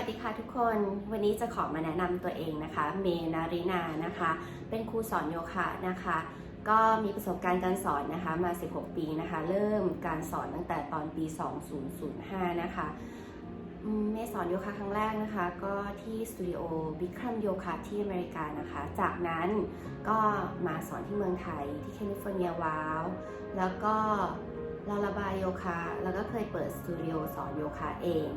วัสดีค่ะทุกคน วันนี้จะขอมาแนะนำตัวเองนะคะ เมนารินานะคะ เป็นครูสอนโยคะนะคะ ก็มีประสบการณ์การสอนนะคะมา 16 ปีนะคะ เริ่มการสอนตั้งแต่ตอนปี 2005 นะคะเมย์สอนโยคะครั้งแรกนะคะ ก็ที่สตูดิโอบิครัมโยคะที่อเมริกานะคะ จากนั้นก็มาสอนที่เมืองไทยที่แคลิฟอร์เนียวาว แล้วก็ลาลาบายโยคะ แล้วก็เคยเปิดสตูดิโอสอนโยคะเอง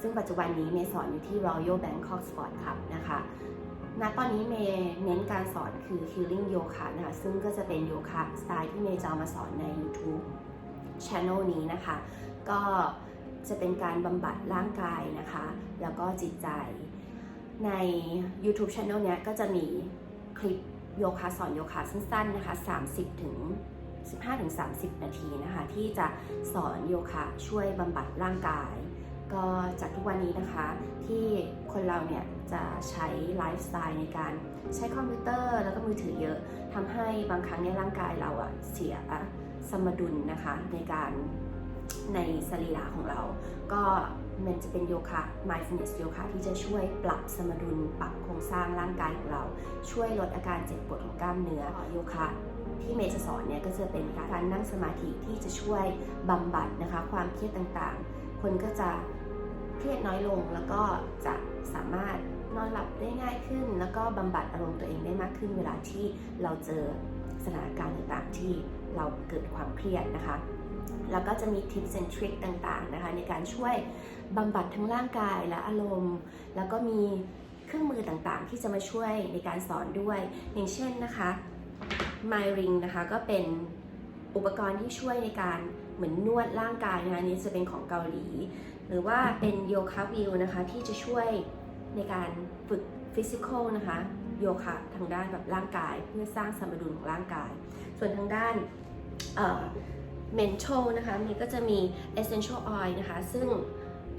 ซึ่งปัจจุบันนี้เมย์สอนอยู่ที่ Royal Bangkok Sport Club นะคะณตอนนี้เมย์เน้นการสอนคือ Healing Yoga นะคะซึ่งก็จะเป็นโยคะสไตล์ที่เมย์จะมาสอนใน YouTube Channel นี้นะคะ ก็จะเป็นการบำบัดร่างกายนะคะ แล้วก็จิตใจ ใน YouTube Channel เนี้ยก็จะมีคลิปโยคะสอนโยคะสั้นๆนะคะ30 ถึง 15-30 นาทีนะคะ ที่จะสอนโยคะช่วยบำบัดร่างกาย ก็จากทุกวันนี้นะคะที่คนเราเนี่ยจะใช้ไลฟ์สไตล์ในการใช้คอมพิวเตอร์แล้วก็มือถือเยอะทำให้บางครั้งในยร่างกายเราอะเสียสมดุลนะคะในการในสรีระของเรา ก็มันจะเป็นโยคะ mindfulness โยคะที่จะช่วยปรับสมดุลปรับโครงสร้างร่างกายของเรา ช่วยลดอาการเจ็บปวดของกล้ามเนื้อโยคะที่เมย์จะสอนเนี่ยก็จะเป็นการนั่งสมาธิที่จะช่วยบำบัดนะคะความเครียดต่างๆ คนก็จะ เครียดน้อยลงแล้วก็จะสามารถนอนหลับได้ง่ายขึ้น แล้วก็บำบัดอารมณ์ตัวเองได้มากขึ้นเวลาที่เราเจอสถานการณ์ต่างๆ ที่เราเกิดความเครียดนะคะ แล้วก็จะมีทิปส์ and ทริคต่างๆนะคะในการช่วยบำบัดทั้งร่างกายและอารมณ์ แล้วก็มีเครื่องมือต่างๆ ที่จะมาช่วยในการสอนด้วย อย่างเช่นนะคะ My Ring นะคะก็เป็น อุปกรณ์ที่ช่วยในการเหมือนนวดร่างกายนะคะนนี้จะเป็นของเกาหลี หรือว่าเป็นโยคะวิวนะคะที่จะช่วยในการฝึกฟิสิกอลนะคะโยคะทางด้านแบบร่างกายเพื่อสร้างสมดุลของร่างกาย ส่วนทางด้านเมนท l นะคะเมย์ก็จะมี essential oil นะคะ ซึ่ง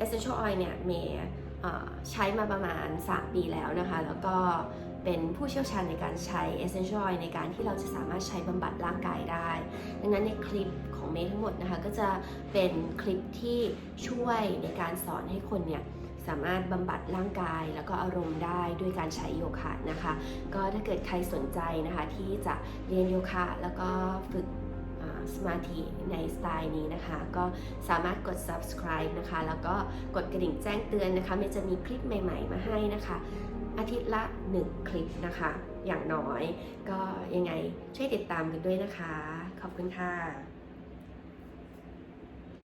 essential oil เนี่ยเมย์ใช้มาประมาณ 3 ปีแล้วนะคะ แล้วก็เป็นผู้เชี่ยวชาญในการใช้ essential oil ในการที่เราจะสามารถใช้บำบัดร่างกายได้ ดังนั้นในคลิปของเมย์ทั้งหมดนะคะ ก็จะเป็นคลิปที่ช่วยในการสอนให้คนเนี่ยสามารถบำบัดร่างกายแล้วก็อารมณ์ได้ด้วยการใช้โยคะนะคะ ก็ถ้าเกิดใครสนใจนะคะที่จะเรียนโยคะแล้วก็ฝึกสมาธิในสไตล์นี้นะคะ ก็สามารถกด subscribe นะคะ แล้วก็กดกระดิ่งแจ้งเตือนนะคะเมย์จะมีคลิปใหม่ ๆ มาให้นะคะ อาทิตย์ละ 1 คลิปนะคะ อย่างน้อยก็ยังไงช่วยติดตามกันด้วยนะคะ ขอบคุณค่ะ